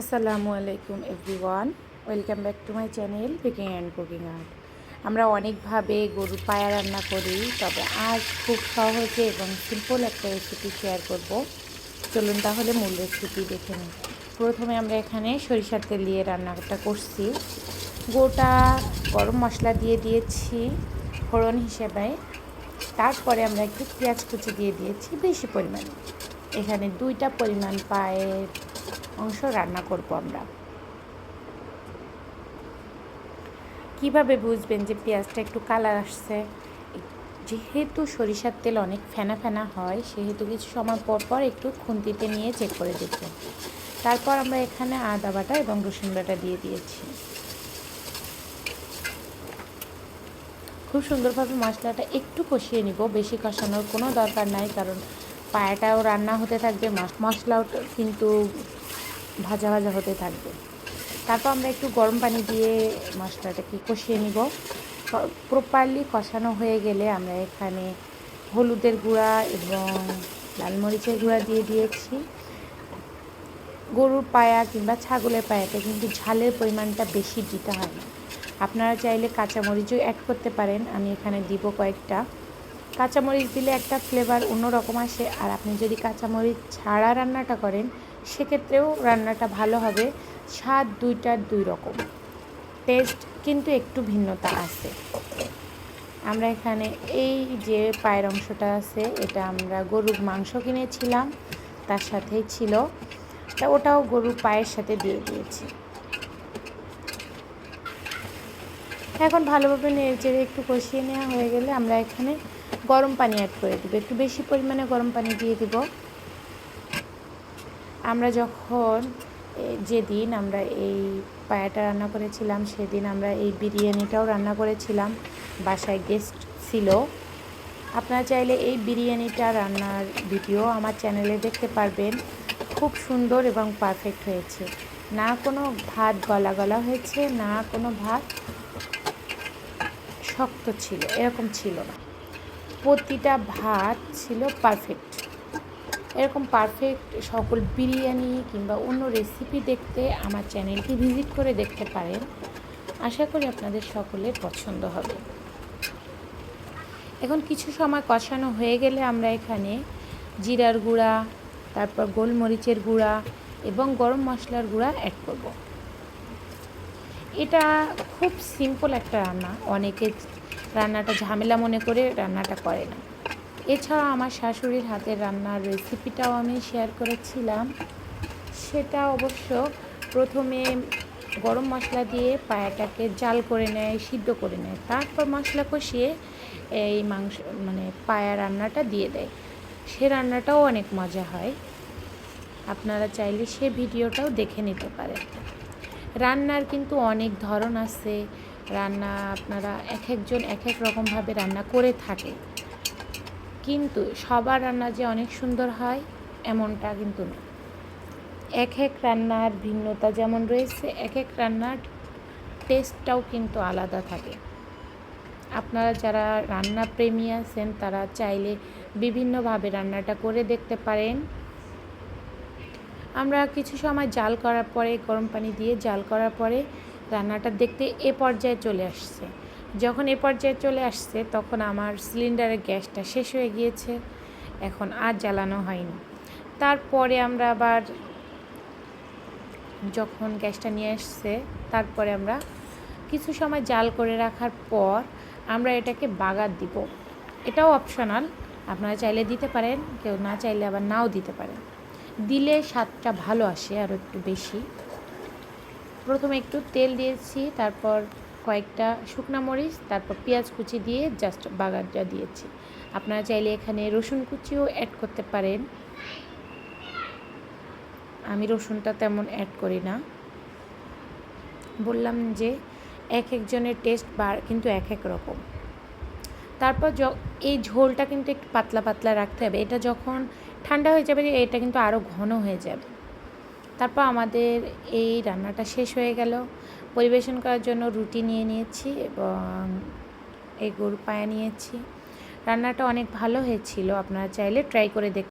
আসসালামু আলাইকুম everyone. Welcome back to my channel baking and cooking art. আমরা অনেকভাবে গরুর পায়া রান্না করি, তবে আজ খুব সহজে এবং সিম্পল একটা রেসিপি শেয়ার করব। চলুন তাহলে মূল রেসিপি দেখে নিই। প্রথমে আমরা এখানে সরিষার তেল দিয়ে রান্নাটা করছি। গোটা গরম মশলা দিয়ে দিয়েছি ফোড়ন হিসেবে। তারপরে আমরা একটু পেঁয়াজ কুচি দিয়ে দিয়েছি বেশি পরিমাণে। এখানে দুইটা পরিমাণ পায়ের অংশ রান্না করব আমরা। কীভাবে বুঝবেন যে পেঁয়াজটা একটু কালার আসছে? যেহেতু সরিষার তেল অনেক ফেনা ফেনা হয়, সেহেতু কিছু সময় পর পর একটু খুন্তিতে নিয়ে চেক করে দেখবেন তারপর আমরা এখানে আদা বাটা এবং রসুন বাটা দিয়ে দিয়েছি। খুব সুন্দরভাবে মশলাটা একটু কষিয়ে নিব, বেশি কষানোর কোনো দরকার নাই, কারণ পায়াটাও রান্না হতে থাকবে মশলাও কিন্তু ভাজা ভাজা হতে থাকবে। তারপর আমরা একটু গরম পানি দিয়ে মশলাটাকে কষিয়ে নিব। প্রপারলি কষানো হয়ে গেলে আমরা এখানে হলুদের গুঁড়া এবং লাল মরিচের গুঁড়া দিয়ে দিয়েছি। গরুর পায়া কিংবা ছাগলের পায়াতে কিন্তু ঝালের পরিমাণটা বেশি দিতে হয় আপনারা চাইলে কাঁচামরিচও অ্যাড করতে পারেন। আমি এখানে দিব কয়েকটা। কাঁচামরিচ দিলে একটা ফ্লেভার অন্যরকম আসে। আর আপনি যদি কাঁচামরিচ ছাড়া রান্নাটা করেন, সেক্ষেত্রেও রান্নাটা ভালো হবে। স্বাদ দুইটার দুই রকম। টেস্ট কিন্তু একটু ভিন্নতা আছে। আমরা এখানে এই যে পায়ের অংশটা আছে, এটা আমরা গরুর মাংস কিনেছিলাম, তার সাথেই ছিল। তা ওটাও গরুর পায়ের সাথে দিয়ে দিয়েছি। এখন ভালোভাবে নেড়ে একটু কষিয়ে নেওয়া হয়ে গেলে আমরা এখানে গরম পানি অ্যাড করে দেবো। একটু বেশি পরিমাণে গরম পানি দিয়ে দিব। আমরা যখন যেদিন আমরা এই পায়াটা রান্না করেছিলাম, সেদিন আমরা এই বিরিয়ানিটাও রান্না করেছিলাম। বাসায় গেস্ট ছিল। আপনারা চাইলে এই বিরিয়ানিটা রান্নার ভিডিও আমার চ্যানেলে দেখতে পারবেন। খুব সুন্দর এবং পারফেক্ট হয়েছে। না কোনো ভাত গলা গলা হয়েছে, না কোনো ভাত শক্ত ছিল, এরকম ছিল না। প্রতিটা ভাত ছিল পারফেক্ট এরকম পারফেক্ট সকল বিরিয়ানি কিংবা অন্য রেসিপি দেখতে আমার চ্যানেলটি ভিজিট করে দেখতে পারেন। আশা করি আপনাদের সকলের পছন্দ হবে। এখন কিছু সময় কষানো হয়ে গেলে আমরা এখানে জিরার গুঁড়া, তারপর গোলমরিচের গুঁড়া এবং গরম মশলার গুঁড়া অ্যাড করব। এটা খুব সিম্পল একটা রান্না। অনেকে রান্নাটা ঝামেলা মনে করে রান্নাটা করে না। এছাড়া আমার শাশুড়ির হাতের রান্নার রেসিপিটাও আমি শেয়ার করেছিলাম। সেটা অবশ্য প্রথমে গরম মশলা দিয়ে পায়াটাকে জাল করে নেয়, সিদ্ধ করে নেয়। তারপর মশলা কষিয়ে এই মাংস মানে পায়া রান্নাটা দিয়ে দেয়। সে রান্নাটাও অনেক মজা হয়। আপনারা চাইলে সে ভিডিওটাও দেখে নিতে পারেন। রান্নার কিন্তু অনেক ধরন আছে। রান্না আপনারা এক একজন এক এক রকমভাবে রান্না করে থাকে। কিন্তু সবার রান্না যে অনেক সুন্দর হয়, এমনটা কিন্তু না। এক এক রান্নার ভিন্নতা যেমন রয়েছে, এক এক রান্নার টেস্টটাও কিন্তু আলাদা থাকে। আপনারা যারা রান্না প্রেমী আছেন, তারা চাইলে বিভিন্নভাবে রান্নাটা করে দেখতে পারেন। আমরা কিছু সময় জাল করার পরে, গরম পানি দিয়ে জাল করার পরে রান্নাটা দেখতে এ পর্যায়ে চলে আসছে। যখন এ পর্যায়ে চলে আসছে, তখন আমার সিলিন্ডারের গ্যাসটা শেষ হয়ে গিয়েছে। এখন আর জ্বালানো হয়নি। তারপরে আমরা আবার যখন গ্যাসটা নিয়ে আসছে, তারপরে আমরা কিছু সময় জাল করে রাখার পর আমরা এটাকে বাগার দিব। এটাও অপশনাল আপনারা চাইলে দিতে পারেন, কেউ না চাইলে আবার নাও দিতে পারেন। দিলে স্বাদটা ভালো আসে আরও একটু বেশি। প্রথমে একটু তেল দিয়েছি, তারপর কয়েকটা শুকনো মরিচ, তারপর পেঁয়াজ কুচি দিয়ে জাস্ট বাগারটা দিয়েছি। আপনারা চাইলে এখানে রসুন কুচিও অ্যাড করতে পারেন। আমি রসুনটা তেমন অ্যাড করি না। বললাম যে এক একজনের টেস্ট বার, কিন্তু এক এক রকম। তারপর এই ঝোলটা কিন্তু একটু পাতলা পাতলা রাখতে হবে। এটা যখন ঠান্ডা হয়ে যাবে এটা কিন্তু আরও ঘন হয়ে যাবে। তারপর আমাদের এই রান্নাটা শেষ হয়ে গেল। পরিবেশন করার জন্য রুটি নিয়ে নিয়েছি এবং এই গরু পায়া নিয়েছি। রান্নাটা অনেক ভালো হয়েছিল, আপনারা চাইলে ট্রাই করে দেখ